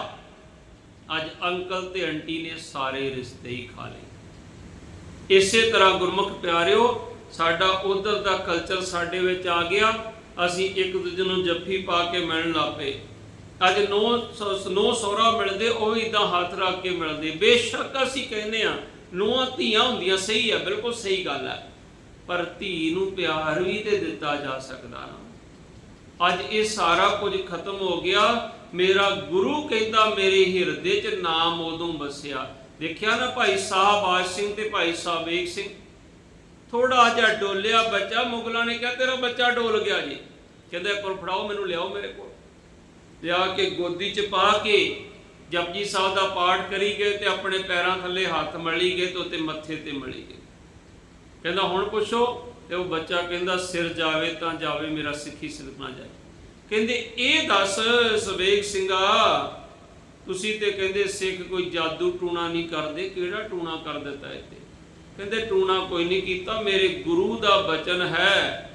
ਅੱਜ ਅੰਕਲ ਤੇ ਆਂਟੀ ਨੇ ਸਾਰੇ ਰਿਸ਼ਤੇ ਹੀ ਖਾ ਲਏ। ਇਸੇ ਤਰ੍ਹਾਂ ਗੁਰਮੁਖ ਪਿਆਰਿਓ, ਸਾਡਾ ਉਧਰ ਦਾ ਕਲਚਰ ਸਾਡੇ ਵਿੱਚ ਆ ਗਿਆ। ਅਸੀਂ ਇੱਕ ਦੂਜੇ ਨੂੰ ਜੱਫੀ ਪਾ ਕੇ ਮਿਲਣ ਲੱਪੇ ਅੱਜ ਨੋ ਨੋ ਸੋਹਰਾ ਮਿਲਦੇ, ਉਹ ਵੀ ਇਦਾਂ ਹੱਥ ਰੱਖ ਕੇ ਮਿਲਦੇ। ਬੇਸ਼ੱਕ ਅਸੀਂ ਕਹਿੰਦੇ ਆ ਨੂੰਹਾਂ ਧੀਆਂ ਹੁੰਦੀਆਂ ਸਹੀ ਆ, ਬਿਲਕੁਲ ਸਹੀ ਗੱਲ ਹੈ ਪਰ ਧੀ ਨੂੰ ਪਿਆਰ ਵੀ ਤੇ ਦਿੱਤਾ ਜਾ ਸਕਦਾ ਨਾ। ਅੱਜ ਇਹ ਸਾਰਾ ਕੁਝ ਖਤਮ ਹੋ ਗਿਆ। ਮੇਰਾ ਗੁਰੂ ਕਹਿੰਦਾ ਮੇਰੇ ਹਿਰਦੇ 'ਚ ਨਾਮ ਉਦੋਂ ਵਸਿਆ। ਦੇਖਿਆ ਨਾ ਭਾਈ ਸਾਹਿਬ ਆਜ ਸਿੰਘ ਤੇ ਭਾਈ ਸਾਹਿਬੇਕ ਸਿੰਘ? ਥੋੜਾ ਜਿਹਾ ਡੋਲਿਆ ਬੱਚਾ, ਮੁਗਲਾਂ ਨੇ ਕਿਹਾ, ਤੇਰਾ ਬੱਚਾ ਡੋਲ ਗਿਆ ਜੀ। ਕਹਿੰਦਾ, ਕੋਲ ਫੜਾਓ ਮੈਨੂੰ, ਲਿਆਓ ਮੇਰੇ ਕੋਲ। ਲਿਆ ਕੇ ਗੋਦੀ 'ਚ ਪਾ ਕੇ ਜਪਜੀ ਸਾਹਿਬ ਦਾ ਪਾਠ ਕਰੀ ਗਏ ਤੇ ਆਪਣੇ ਪੈਰਾਂ ਥੱਲੇ ਹੱਥ ਮਲੀ ਗਏ ਤੇ ਉੱਤੇ ਮੱਥੇ ਤੇ ਮਲੀ ਗਏ। ਕਹਿੰਦਾ, ਹੁਣ ਪੁੱਛੋ ਤੇ ਉਹ ਬੱਚਾ ਕਹਿੰਦਾ, ਸਿਰ ਜਾਵੇ ਤਾਂ ਜਾਵੇ, ਮੇਰਾ ਸਿੱਖੀ ਸਿਰ ਨਾ ਜਾਏ। ਕਹਿੰਦੇ, ਇਹ ਦੱਸ ਸਵੇਗ ਸਿੰਘਾ, ਤੁਸੀਂ ਤੇ ਕਹਿੰਦੇ ਸਿੱਖ ਕੋਈ ਜਾਦੂ ਟੂਣਾ ਨਹੀਂ ਕਰਦੇ, ਕਿਹੜਾ ਟੂਣਾ ਕਰ ਦਿੱਤਾ ਇੱਥੇ? ਕਹਿੰਦੇ, ਟੂਣਾ ਕੋਈ ਨਹੀਂ ਕੀਤਾ, ਮੇਰੇ ਗੁਰੂ ਦਾ ਬਚਨ ਹੈ,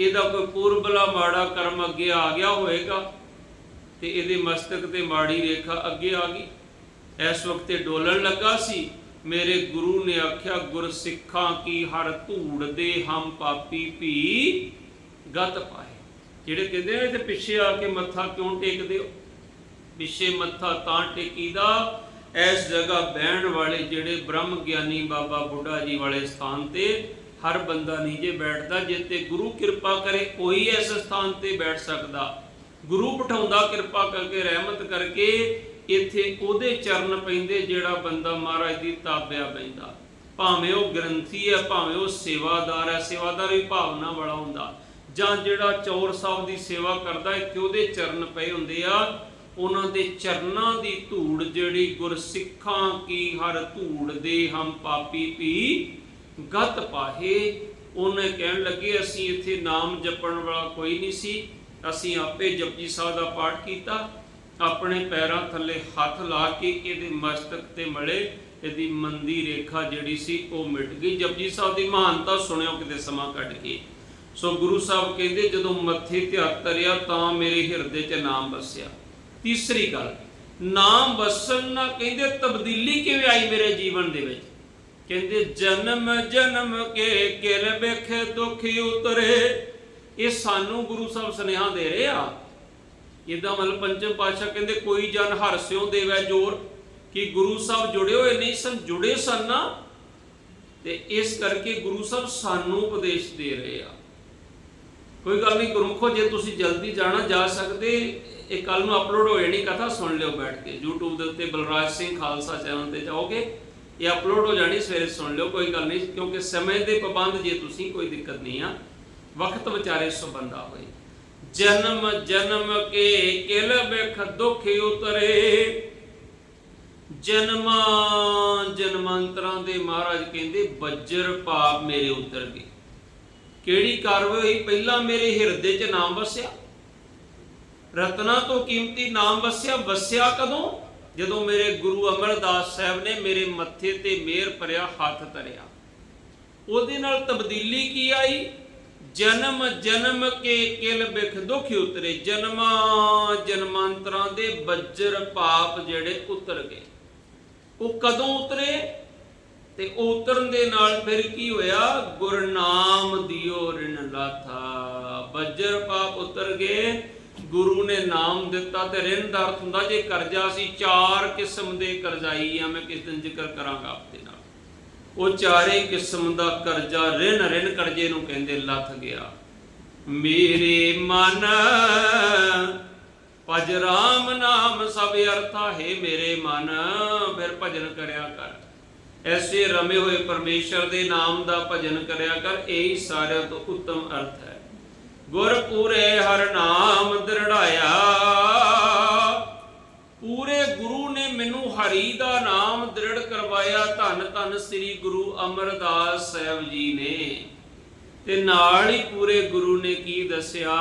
ਇਹਦਾ ਕੋਈ ਪੂਰਬਲਾ ਮਾੜਾ ਕਰਮ ਅੱਗੇ ਆ ਗਿਆ ਹੋਏਗਾ ਤੇ ਇਹਦੇ ਮਸਤਕ ਤੇ ਮਾੜੀ ਰੇਖਾ ਅੱਗੇ ਆ ਗਈ। ਇਸ ਵਕਤ ਇਹ ਡੋਲਣ ਲੱਗਾ ਸੀ। ਮੇਰੇ ਗੁਰੂ ਨੇ ਆਖਿਆ ਗੁਰ ਸਿੱਖਾਂ ਕੀ ਹਰ ਧੂੜ ਦੇ ਹਮ ਪਾਪੀ ਭੀ ਗਤ ਪਾਏ? ਜਿਹੜੇ ਕਹਿੰਦੇ ਨੇ ਤੇ ਪਿੱਛੇ ਆ ਕੇ ਮੱਥਾ ਕਿਉਂ ਟੇਕਦੇ ਹੋ? ਪਿੱਛੇ ਮੱਥਾ ਤਾਂ ਟੇਕੀਦਾ, ਇਸ ਜਗ੍ਹਾ ਬਹਿਣ ਵਾਲੇ ਜਿਹੜੇ ਬ੍ਰਹਮ ਗਿਆਨੀ ਬਾਬਾ ਬੁੱਢਾ ਜੀ ਵਾਲੇ ਸਥਾਨ ਤੇ ਹਰ ਬੰਦਾ ਨਹੀਂ ਜੇ ਬੈਠਦਾ ਜੇ ਤੇ ਗੁਰੂ ਕਿਰਪਾ ਕਰੇ, ਉਹੀ ਇਸ ਸਥਾਨ ਤੇ ਬੈਠ ਸਕਦਾ। ਗੁਰੂ ਬਿਠਾਉਂਦਾ ਕਿਰਪਾ ਕਰਕੇ, ਰਹਿਮਤ ਕਰਕੇ ਇੱਥੇ ਉਹਦੇ ਚਰਨ ਪੈਂਦੇ ਜਿਹੜਾ ਬੰਦਾ ਮਹਾਰਾਜ ਦੀ ਤਾਬਿਆ ਬੈਂਦਾ ਭਾਵੇਂ ਉਹ ਗ੍ਰੰਥੀ ਹੈ, ਭਾਵੇਂ ਉਹ ਸੇਵਾਦਾਰ ਹੈ, ਸੇਵਾਦਾਰ ਵੀ ਭਾਵਨਾ ਵਾਲਾ ਹੁੰਦਾ। ਜਾਂ ਜਿਹੜਾ ਚੌਰ ਸਾਹਿਬ ਦੀ ਸੇਵਾ ਕਰਦਾ ਇੱਥੇ ਉਹਦੇ ਚਰਨ ਪਏ ਹੁੰਦੇ ਆ। ਉਹਨਾਂ ਦੇ ਚਰਨਾਂ ਦੀ ਧੂੜ ਜਿਹੜੀ ਗੁਰਸਿੱਖਾਂ ਕੀ ਹਰ ਧੂੜ ਦੇ ਹਮ ਪਾਪੀ ਪੀ ਗਤ ਪਾਹੇ। ਉਹਨੇ ਕਹਿਣ ਲੱਗੇ, ਅਸੀਂ ਇੱਥੇ ਨਾਮ ਜਪਣ ਵਾਲਾ ਕੋਈ ਨਹੀਂ ਸੀ। ਅਸੀਂ ਆਪੇ ਜਪਜੀ ਸਾਹਿਬ ਦਾ ਪਾਠ ਕੀਤਾ। ਆਪਣੇ ਪੈਰਾਂ ਥੱਲੇ ਹੱਥ ਲਾ ਕੇ ਇਹਦੇ ਮਸਤਕ ਤੇ ਮਲੇ ਇਹਦੀ ਮੰਦੀ ਰੇਖਾ ਜਿਹੜੀ ਸੀ ਉਹ ਮਿਟ ਗਈ। ਜਪਜੀ ਸਾਹਿਬ ਦੀ ਮਹਾਨਤਾ ਸੁਣਿਓ ਕਿਤੇ ਸਮਾਂ ਕੱਢ ਕੇ। ਸੋ ਗੁਰੂ ਸਾਹਿਬ ਕਹਿੰਦੇ, ਜਦੋਂ ਮੱਥੇ ਤੇ ਹੱਥ ਧਰਿਆ ਤਾਂ ਮੇਰੇ ਹਿਰਦੇ 'ਚ ਨਾਮ ਵਸਿਆ। ਤੀਸਰੀ ਗੱਲ, ਨਾਮ ਵਸਣ ਨਾ ਕਹਿੰਦੇ, ਤਬਦੀਲੀ ਕਿਵੇਂ ਆਈ ਮੇਰੇ ਜੀਵਨ ਦੇ ਵਿੱਚ? ਕਹਿੰਦੇ, ਜਨਮ ਜਨਮ ਕੇ ਕਿਲ ਬਿਖ ਦੁਖ ਉਤਰੇ। ਇਹ ਸਾਨੂੰ ਗੁਰੂ ਸਾਹਿਬ ਸੁਨੇਹਾ ਦੇ ਰਹੇ ਆ ਇਹਦਾ ਮਤਲਬ ਪੰਚਮ ਪਾਤਸ਼ਾਹ ਕਹਿੰਦੇ, ਕੋਈ ਜਨ ਹਰਸਿਓ ਦੇਵੈ ਜੋਰ, ਕਿ ਗੁਰੂ ਸਾਹਿਬ ਜੁੜੇ ਹੋਏ ਨਹੀਂ ਸਨ, ਜੁੜੇ ਸਨ ਨਾ? ਤੇ ਇਸ ਕਰਕੇ ਗੁਰੂ ਸਾਹਿਬ ਸਾਨੂੰ ਉਪਦੇਸ਼ ਦੇ ਰਹੇ ਆ। ਕੋਈ ਗੱਲ ਨਹੀਂ, ਗੁਰਮੁਖੋ, ਜੇ ਤੁਸੀਂ ਜਲਦੀ ਜਾਣਾ, ਜਾ ਸਕਦੇ, ਇਹ ਕੱਲ ਨੂੰ ਅਪਲੋਡ ਹੋ ਜਾਣੀ ਕਥਾ ਸੁਣ ਲਿਓ ਬੈਠ ਕੇ। YouTube ਦੇ ਉੱਤੇ ਬਲਰਾਜ ਸਿੰਘ ਖਾਲਸਾ ਚੈਨਲ ਤੇ ਜਾਓਗੇ, ਇਹ ਅਪਲੋਡ ਹੋ ਜਾਣੀ, ਸਵੇਰੇ ਸੁਣ ਲਿਓ, ਕੋਈ ਗੱਲ ਨਹੀਂ, ਕਿਉਂਕਿ ਸਮੇਂ ਦੇ ਪਾਬੰਦ ਜੇ ਤੁਸੀਂ, ਕੋਈ ਦਿੱਕਤ ਨਹੀਂ ਆ। ਵਕਤ ਵਿਚਾਰੇ ਸੁਬੰਦਾ ਹੋਏ। ਜਨਮ ਜਨਮ ਕੇ ਕਿਲ ਬਿਖ ਦੁਖ ਉਤਰੇ। ਜਨਮਾਂ ਜਨਮਾਂਤਰਾਂ ਦੇ ਮਹਾਰਾਜ ਕਹਿੰਦੇ, ਬੱਜਰ ਪਾਪ ਮੇਰੇ ਉਤਰ ਗਏ। ਕਿਹੜੀ ਕਾਰਵਾਈ ਹੋਈ? ਪਹਿਲਾਂ ਮੇਰੇ ਹਿਰਦੇ 'ਚ ਨਾਮ ਵਸਿਆ। ਰਤਨਾ ਤੋਂ ਕੀਮਤੀ ਨਾਮ ਵਸਿਆ। ਵਸਿਆ ਕਦੋਂ? ਜਦੋਂ ਮੇਰੇ ਗੁਰੂ ਅਮਰਦਾਸ ਸਾਹਿਬ ਨੇ ਮੇਰੇ ਮੱਥੇ ਤੇ ਮਿਹਰ ਭਰਿਆ, ਹੱਥ ਧਰਿਆ। ਉਹਦੇ ਨਾਲ ਤਬਦੀਲੀ ਕੀ ਆਈ? ਜਨਮ ਜਨਮ ਕੇ ਕਿਲ ਬਿਖ ਦੁਖ ਉਤਰੇ, ਜਨਮਾਂ ਜਨਮਾਂਤਰਾਂ ਦੇ ਬੱਜਰ ਪਾਪ ਜਿਹੜੇ ਉਤਰ ਗਏ। ਉਹ ਕਦੋਂ ਉਤਰੇ? ਤੇ ਉਹ ਉਤਰਨ ਦੇ ਨਾਲ ਫਿਰ ਕੀ ਹੋਇਆ? ਗੁਰਨਾਮ ਦਿਓ ਰਿਣ ਲਾਥਾ। ਬੱਜਰ ਪਾਪ ਉਤਰ ਗਏ। ਗੁਰੂ ਨੇ ਨਾਮ ਦਿੱਤਾ ਤੇ ਰਿਣ ਦਾ ਅਰਥ ਹੁੰਦਾ, ਜੇ ਕਰਜ਼ਾ ਸੀ ਚਾਰ ਕਿਸਮ ਦੇ ਕਰਜ਼ਾਈ ਆ, ਮੈਂ ਕਿਸ ਦਿਨ ਜ਼ਿਕਰ ਕਰਾਂਗਾ ਆਪਦੇ ਨਾਲ। ਉਹ ਚਾਰੇ ਕਿਸਮ ਦਾ ਕਰਜ਼ਾ ਰਿਣ ਰਿਣ ਕਰਜ਼ੇ ਨੂੰ ਕਹਿੰਦੇ ਲੱਥ ਗਿਆ। ਮੇਰੇ ਮਨ, ਭਜ ਰਾਮ ਨਾਮ ਸਭ ਅਰਥਾ ਹੈ ਮੇਰੇ ਮਨ, ਫਿਰ ਭਜਨ ਕਰਿਆ ਕਰ। ਐਸੇ ਰਮੇ ਹੋਏ ਪਰਮੇਸ਼ਰ ਦੇ ਨਾਮ ਦਾ ਭਜਨ ਕਰਿਆ ਕਰ, ਇਹ ਹੀ ਸਾਰਿਆਂ ਤੋਂ ਉੱਤਮ ਅਰਥ ਹੈ। ਗੁਰ ਪੂਰੇ ਹਰ ਨਾਮ ਦ੍ਰਿੜਾਇਆ। ਪੂਰੇ ਗੁਰੂ ਨੇ ਮੈਨੂੰ ਹਰੀ ਦਾ ਨਾਮ ਦ੍ਰਿੜ ਕਰਵਾਇਆ। ਧੰਨ ਧੰਨ ਸ੍ਰੀ ਗੁਰੂ ਅਮਰਦਾਸ ਸਾਹਿਬ ਜੀ ਨੇ। ਤੇ ਨਾਲ ਹੀ ਪੂਰੇ ਗੁਰੂ ਨੇ ਕੀ ਦੱਸਿਆ?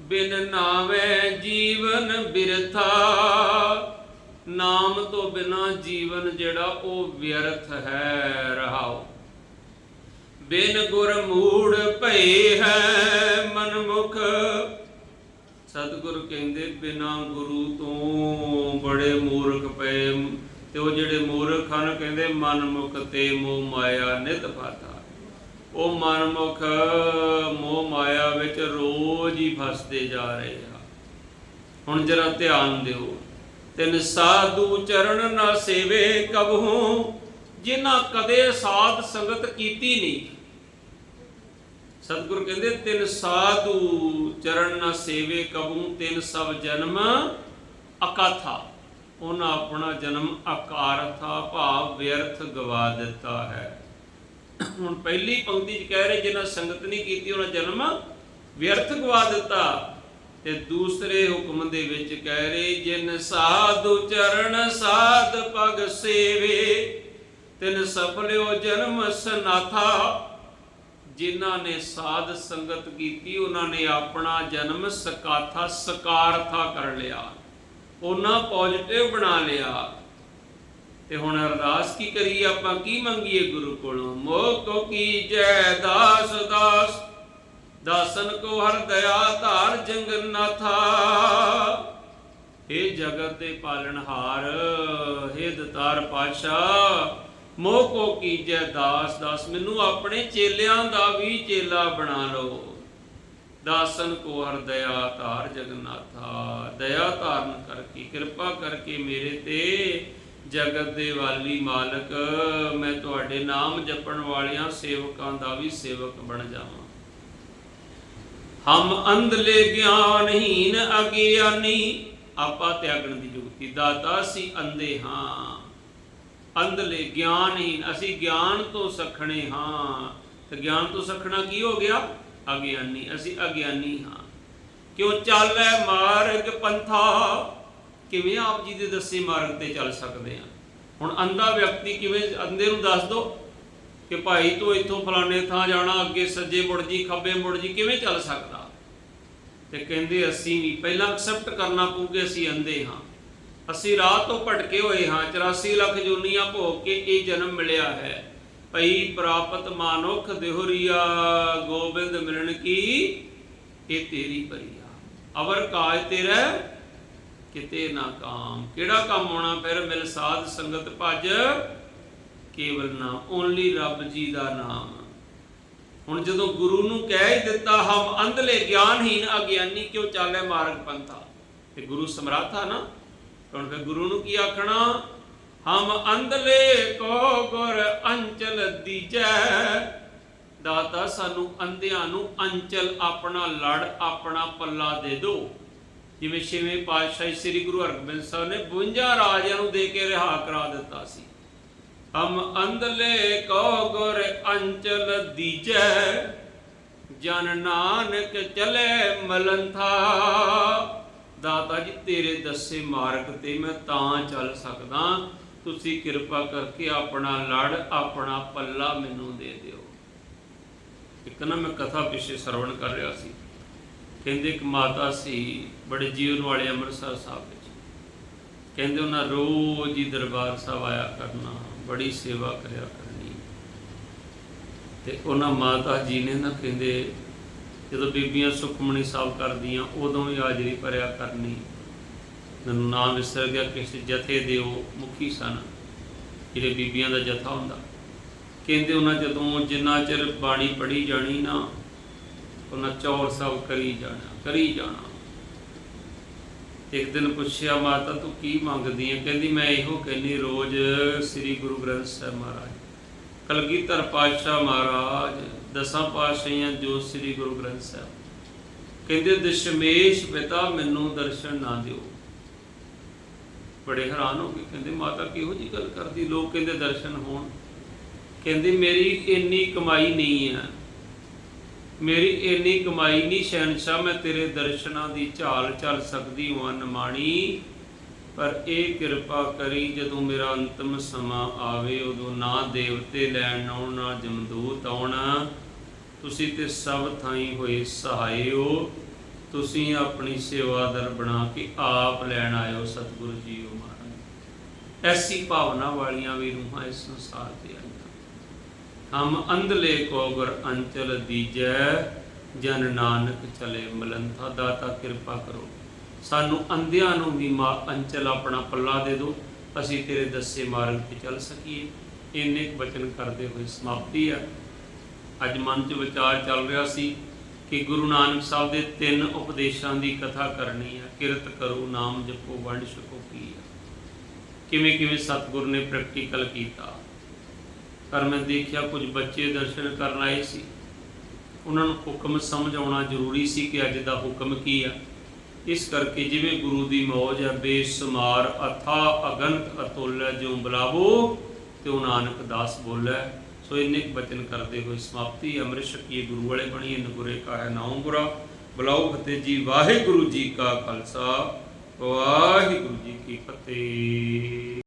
ਬਿਨ ਨਾਵੇਂ ਜੀਵਨ ਬਿਰਥਾ। ਨਾਮ ਤੋਂ ਬਿਨਾ ਜੀਵਨ ਜਿਹੜਾ ਉਹ ਵਿਅਰਥ ਹੈ, ਰਹਾਓ। ਬਿਨ ਗੁਰ ਮੂੜ ਭਏ ਹੈ ਮਨਮੁਖ। ਸਤਿਗੁਰ ਕਹਿੰਦੇ, ਬਿਨਾ ਗੁਰੂ ਤੋਂ ਬੜੇ ਮੂਰਖ ਪਏ ਤੇ ਉਹ ਜਿਹੜੇ ਮੂਰਖ ਹਨ, ਕਹਿੰਦੇ, ਮਨਮੁਖ ਤੇ ਮੋਹ ਮਾਇਆ ਨਿਤ ਫਾਤਾ ਉਹ ਮਨਮੁਖ ਮੋਹ ਮਾਇਆ ਵਿੱਚ ਰੋਜ਼ ਹੀ ਫਸਦੇ ਜਾ ਰਹੇ ਆ। ਹੁਣ ਜਰਾ ਧਿਆਨ ਦਿਓ, ਤਿੰਨ ਸਾਧੂ ਚਰਨ ਨਾ ਸੇਵੇ ਕਬਹੂ, ਜਿਨ੍ਹਾਂ ਕਦੇ ਸਾਧ ਸੰਗਤ ਕੀਤੀ ਨਹੀਂ। ਸਤਿਗੁਰ ਕਹਿੰਦੇ, ਤਿਨ ਸਾਧੂ ਚਰਨ ਨਾ ਸੇਵੇ ਕਬੂ, ਤਿਨ ਸਭ ਜਨਮ ਅਕਾਥਾ। ਉਹਨਾਂ ਆਪਣਾ ਜਨਮ ਅਕਾਰਥਾ, ਭਾਵ ਵਿਅਰਥ ਗਵਾ ਦਿੱਤਾ ਹੈ। ਹੁਣ ਪਹਿਲੀ ਪੰਕਤੀ 'ਚ ਕਹਿ ਰਹੇ, ਜਿਨ੍ਹਾਂ ਸੰਗਤ ਨਹੀਂ ਕੀਤੀ, ਉਹਨਾਂ ਜਨਮ ਵਿਅਰਥ ਗਵਾ ਦਿੱਤਾ। ਤੇ ਦੂਸਰੇ ਹੁਕਮ ਦੇ ਵਿੱਚ ਕਹਿ ਰਹੇ, ਜਿਨ ਸਾਧੂ ਚਰਨ ਸਾਧ ਪਗ ਸੇਵੇ, ਤਿਨ ਸਫਲਿਓ ਜਨਮ ਸਨਾਥਾ। ਜਿਨ੍ਹਾਂ ਨੇ ਸਾਧ ਸੰਗਤ ਕੀਤੀ, ਉਹਨਾਂ ਨੇ ਆਪਣਾ ਜਨਮ ਸਕਾਥਾ ਸਕਾਰਥਾ ਕਰ ਲਿਆ। ਉਹਨਾਂ ਪੋਜ਼ਿਟਿਵ ਬਣਾ ਲਿਆ। ਤੇ ਹੁਣ ਅਰਦਾਸ ਕੀ ਕਰੀਏ ਆਪਾਂ? ਕੀ ਮੰਗੀਏ ਗੁਰੂ ਕੋਲੋਂ? ਮੋਹ ਕੋ ਕੀ ਜੈ ਦਾਸ ਦਾਸ। ਦਾਸਨ ਕੋ ਹਰ ਦਇਆ ਧਾਰ ਜੰਗਨਾਥਾ। ਏ ਜਗਤ ਦੇ ਪਾਲਣਹਾਰ, ਹੇ ਦਤਾਰ ਪਾਸ਼ਾ ਮੋਹ ਕੋ ਕੀਜੈ ਦਾਸ ਦਾਸ, ਮੈਨੂੰ ਆਪਣੇ ਚੇਲਿਆਂ ਦਾ ਵੀ ਚੇਲਾ ਬਣਾ ਲਓ। ਦਾਸਨ ਕੋ ਹਰ ਦਇਆ ਧਾਰ ਜਗਨਾਥਾ ਦਇਆ ਧਾਰਨ ਕਰਕੇ, ਕਿਰਪਾ ਕਰਕੇ ਮੇਰੇ ਤੇ ਜਗਤ ਦੇ ਵਾਲੀ ਮਾਲਕ, ਮੈਂ ਤੁਹਾਡੇ ਨਾਮ ਜਪਣ ਵਾਲਿਆਂ ਸੇਵਕਾਂ ਦਾ ਵੀ ਸੇਵਕ ਬਣ ਜਾਵਾਂ। ਹਮ ਅੰਧਲੇ ਗਿਆਨਹੀਨ ਅਗਿਆਨੀ, ਆਪਾ ਤਿਆਗਣ ਦੀ ਜੁਗਤੀ, ਦਾਤਾ ਸੀ ਅੰਦੇ ਹਾਂ। ਅੰਧਲੇ ਗਿਆਨਹੀਨ ਅਸੀਂ ਗਿਆਨ ਤੋਂ ਸਖਣੇ ਹਾਂ। ਤੇ ਗਿਆਨ ਤੋਂ ਸਖਣਾ ਕੀ ਹੋ ਗਿਆ? ਅਗਿਆਨੀ, ਅਸੀਂ ਅਗਿਆਨੀ ਹਾਂ। ਕਿਉਂ ਚੱਲੈ ਮਾਰਗ ਪੰਥਾ? ਕਿਵੇਂ ਆਪ ਜੀ ਦੇ ਦੱਸੇ ਮਾਰਗ ਤੇ ਚੱਲ ਸਕਦੇ ਆ ਹੁਣ ਅੰਧਾ ਵਿਅਕਤੀ ਕਿਵੇਂ, ਅੰਧੇ ਨੂੰ ਦੱਸ ਦੋ ਕਿ ਭਾਈ ਤੂੰ ਇੱਥੋਂ ਫਲਾਣੇ ਥਾਂ ਜਾਣਾ, ਅੱਗੇ ਸੱਜੇ ਮੁੜ ਜੀ ਖੱਬੇ ਮੁੜ ਜੀ ਕਿਵੇਂ ਚੱਲ ਸਕਦਾ? ਤੇ ਕਹਿੰਦੇ ਅਸੀਂ ਵੀ ਪਹਿਲਾਂ ਐਕਸੈਪਟ ਕਰਨਾ ਪਊਗੇ ਅਸੀਂ ਅੰਧੇ ਹਾਂ। ਅਸੀਂ ਰਾਹ ਤੋਂ ਭਟਕੇ ਹੋਏ ਹਾਂ 84 ਲੱਖ ਜੁਨੀਆਂ ਭੋਗ ਕੇ ਇਹ ਜਨਮ ਮਿਲਿਆ ਹੈ। ਪਈ ਪ੍ਰਾਪਤ ਮਾਨੁਖ ਦੇਹੁਰੀਆ, ਗੋਬਿੰਦ ਮਿਲਣ ਕੀ? ਇਹ ਤੇਰੀ ਪਰੀਆ। ਅਵਰ ਕਾਜ ਤੇਰਾ ਕਿਤੇ ਨਾ ਕਾਮ। ਕਿਹੜਾ ਕੰਮ ਹੋਣਾ? ਫਿਰ ਮਿਲ ਸਾਧ ਸੰਗਤ ਭਜ, ਕੇਵਲ ਨਾਮ ਓਨਲੀ ਰੱਬ ਜੀ ਦਾ ਨਾਮ। ਹੁਣ ਜਦੋਂ ਗੁਰੂ ਨੂੰ ਕਹਿ ਹੀ ਦਿੱਤਾ, ਹਮ ਅੰਧਲੇ ਗਿਆਨਹੀਨ ਅਗਿਆਨੀ, ਕਿਉ ਚਾਲੇ ਮਾਰਗ ਪੰਥਾ? ਤੇ ਗੁਰੂ ਸਮਰਾਥਾ ਨਾ ਹੁਣ ਫਿਰ ਗੁਰੂ ਨੂੰ ਕੀ ਆਖਣਾ? ਹਮ ਅੰਧਲੇ ਕੋ ਗੁਰ ਅੰਚਲ ਦੀਜੈ। ਦਾਤਾ ਸਾਨੂੰ ਅੰਧਿਆਂ ਨੂੰ ਅੰਚਲ, ਆਪਣਾ ਲੜ, ਆਪਣਾ ਪੱਲਾ ਦੇ ਦਿਓ ਜਿਵੇਂ ਛੇਵੇਂ ਪਾਤਸ਼ਾਹ ਸ੍ਰੀ ਗੁਰੂ ਹਰਗੋਬਿੰਦ ਸਾਹਿਬ ਨੇ 52 ਰਾਜਿਆਂ ਨੂੰ ਦੇ ਕੇ ਰਿਹਾ ਕਰਾ ਦਿੱਤਾ ਸੀ। ਹਮ ਅੰਧਲੇ ਕੋ ਗੁਰ ਅੰਚਲ ਦੀਜੈ। ਜਨ ਨਾਨਕ ਚਲੇ ਮਲੰਥਾ। ਦਾਤਾ ਜੀ, ਤੇਰੇ ਦੱਸੇ ਮਾਰਗ ਤੇ ਮੈਂ ਤਾਂ ਚੱਲ ਸਕਦਾ। ਤੁਸੀਂ ਕਿਰਪਾ ਕਰਕੇ ਆਪਣਾ ਲੜ, ਆਪਣਾ ਪੱਲਾ ਮੈਨੂੰ ਦੇ ਦਿਓ। ਇੱਕ ਨਾ ਮੈਂ ਕਥਾ ਪਿੱਛੇ ਸਰਵਣ ਕਰ ਰਿਹਾ ਸੀ। ਕਹਿੰਦੇ ਇੱਕ ਮਾਤਾ ਸੀ, ਬੜੇ ਜੀਵਨ ਵਾਲੇ ਅੰਮ੍ਰਿਤਸਰ ਸਾਹਿਬ ਵਿੱਚ। ਕਹਿੰਦੇ ਉਹਨਾਂ ਰੋਜ਼ ਹੀ ਦਰਬਾਰ ਸਾਹਿਬ ਆਇਆ ਕਰਨਾ, ਬੜੀ ਸੇਵਾ ਕਰਿਆ ਕਰਨੀ। ਤੇ ਉਹਨਾਂ ਮਾਤਾ ਜੀ ਨੇ ਨਾ ਕਹਿੰਦੇ ਜਦੋਂ ਬੀਬੀਆਂ ਸੁਖਮਣੀ ਸਾਹਿਬ ਕਰਦੀਆਂ, ਉਦੋਂ ਵੀ ਹਾਜ਼ਰੀ ਭਰਿਆ ਕਰਨੀ। ਮੈਨੂੰ ਨਾਮ ਵਿਸਰ ਗਿਆ, ਕਿਸੇ ਜਥੇ ਦੇ ਉਹ ਮੁਖੀ ਸਨ, ਜਿਹੜੇ ਬੀਬੀਆਂ ਦਾ ਜਥਾ ਹੁੰਦਾ। ਕਹਿੰਦੇ ਉਹਨਾਂ ਜਦੋਂ ਜਿੰਨਾ ਚਿਰ ਬਾਣੀ ਪੜੀ ਜਾਣੀ ਨਾ, ਉਹਨਾਂ ਚੌਰ ਸਭ ਕਰੀ ਜਾਣਾ ਕਰੀ ਜਾਣਾ। ਇੱਕ ਦਿਨ ਪੁੱਛਿਆ, ਮਾਤਾ ਤੂੰ ਕੀ ਮੰਗਦੀ ਹੈ ਕਹਿੰਦੀ, ਮੈਂ ਇਹੋ ਕਹਿੰਦੀ, ਰੋਜ਼ ਸ੍ਰੀ ਗੁਰੂ ਗ੍ਰੰਥ ਸਾਹਿਬ ਮਹਾਰਾਜ, ਕਲਗੀਧਰ ਪਾਤਸ਼ਾਹ ਮਹਾਰਾਜ ਦਸਾਂ ਪਾਤਸ਼ਾਹੀਆਂ ਜੋ ਸ੍ਰੀ ਗੁਰੂ ਗ੍ਰੰਥ ਸਾਹਿਬ ਕਹਿੰਦੇ ਦਸ਼ਮੇਸ਼ ਪਿਤਾ ਮੈਨੂੰ ਦਰਸ਼ਨ ਨਾ ਦਿਓ। ਬੜੇ ਹੈਰਾਨ ਹੋ ਗਏ, ਕਹਿੰਦੇ, ਮਾਤਾ ਕਿਹੋ ਜੀ ਗੱਲ ਕਰਦੀ? ਲੋਕ ਕਹਿੰਦੇ, ਦਰਸ਼ਨ ਹੋਣ। ਕਹਿੰਦੀ, ਮੇਰੀ ਇੰਨੀ ਕਮਾਈ ਨਹੀਂ ਹੈ। ਮੇਰੀ ਇੰਨੀ ਕਮਾਈ ਨਹੀਂ ਸ਼ਹਿਨशाह ਮੈਂ ਤੇਰੇ ਦਰਸ਼ਨਾਂ ਦੀ ਝਾਲ ਚੱਲ ਸਕਦੀ ਹਾਂ ਅਨਮਾਣੀ ਪਰ ਇਹ ਕਿਰਪਾ ਕਰੀ, ਜਦੋਂ ਮੇਰਾ ਅੰਤਮ ਸਮਾਂ ਆਵੇ, ਉਦੋਂ ਨਾ ਦੇਵਤੇ ਲੈਣ ਆਉਣ, ਨਾ ਜਮਦੂਤ ਆਉਣ। ਤੁਸੀਂ ਤੇ ਸਭ ਥਾਈ ਹੋਏ ਸਹਾਈ ਤੁਸੀਂ ਆਪਣੀ ਸੇਵਾਦਾਰ ਬਣਾ ਕੇ ਆਪ ਲੈਣ ਆਇਓ ਸਤਿਗੁਰੂ ਜੀ ਉਹ ਮਹਾਰਾਜ। ਐਸੀ ਭਾਵਨਾ ਵਾਲੀਆਂ ਵੀ ਰੂਹਾਂ ਇਸ ਸੰਸਾਰ ਤੇ ਆਈਆਂ। ਹਮ ਅੰਧਲੇ ਕੋ ਗੁਰ ਅੰਚਲ ਦੀਜੈ, ਜਨ ਨਾਨਕ ਚਲੇ ਮਲੰਥਾ ਦਾਤਾ ਕਿਰਪਾ ਕਰੋ। ਸਾਨੂੰ ਅੰਧਿਆਂ ਨੂੰ ਵੀ ਮਾ ਅੰਚਲ ਆਪਣਾ ਪੱਲਾ ਦੇ ਦਿਓ, ਅਸੀਂ ਤੇਰੇ ਦੱਸੇ ਮਾਰਗ ਤੇ ਚੱਲ ਸਕੀਏ। ਇੰਨੇ ਕੁ ਬਚਨ ਕਰਦੇ ਹੋਏ ਸਮਾਪਤੀ ਆ। ਅੱਜ ਮਨ 'ਚ ਵਿਚਾਰ ਚੱਲ ਰਿਹਾ ਸੀ ਕਿ ਗੁਰੂ ਨਾਨਕ ਸਾਹਿਬ ਦੇ ਤਿੰਨ ਉਪਦੇਸ਼ਾਂ ਦੀ ਕਥਾ ਕਰਨੀ ਹੈ ਕਿਰਤ ਕਰੋ, ਨਾਮ ਜਪੋ, ਵੰਡ ਛਕੋ, ਕੀ ਕਿਵੇਂ ਕਿਵੇਂ ਸਤਿਗੁਰ ਨੇ ਪ੍ਰੈਕਟੀਕਲ ਕੀਤਾ। ਪਰ ਮੈਂ ਦੇਖਿਆ ਕੁਝ ਬੱਚੇ ਦਰਸ਼ਨ ਕਰਨ ਆਏ ਸੀ। ਉਹਨਾਂ ਨੂੰ ਹੁਕਮ ਸਮਝ ਆਉਣਾ ਜ਼ਰੂਰੀ ਸੀ ਕਿ ਅੱਜ ਦਾ ਹੁਕਮ ਕੀ ਆ। ਇਸ ਕਰਕੇ ਜਿਵੇਂ ਗੁਰੂ ਦੀ ਮੌਜ ਹੈ ਬੇਸ਼ੁਮਾਰ, ਅਥਾ, ਅਗੰਤ, ਅਤੁੱਲ ਜੋ ਬੁਲਾਵੋ ਤੇ ਉਹ ਨਾਨਕ ਦਾਸ ਬੋਲੇ। ਸੋ ਇੰਨੇ ਕੁ ਬਚਨ ਕਰਦੇ ਹੋਏ ਸਮਾਪਤੀ ਅੰਮ੍ਰਿਤ ਛਕੀਏ ਗੁਰੂ ਵਾਲੇ ਬਣੀਏ ਨਗੁਰੇ ਕਾ ਹੈ ਨਾਉ ਗੁਰਾ ਬੁਲਾਓ ਫਤਿਹ ਜੀ ਵਾਹਿਗੁਰੂ ਜੀ ਕਾ ਖਾਲਸਾ। ਵਾਹਿਗੁਰੂ ਜੀ ਕੀ ਫਤਿਹ।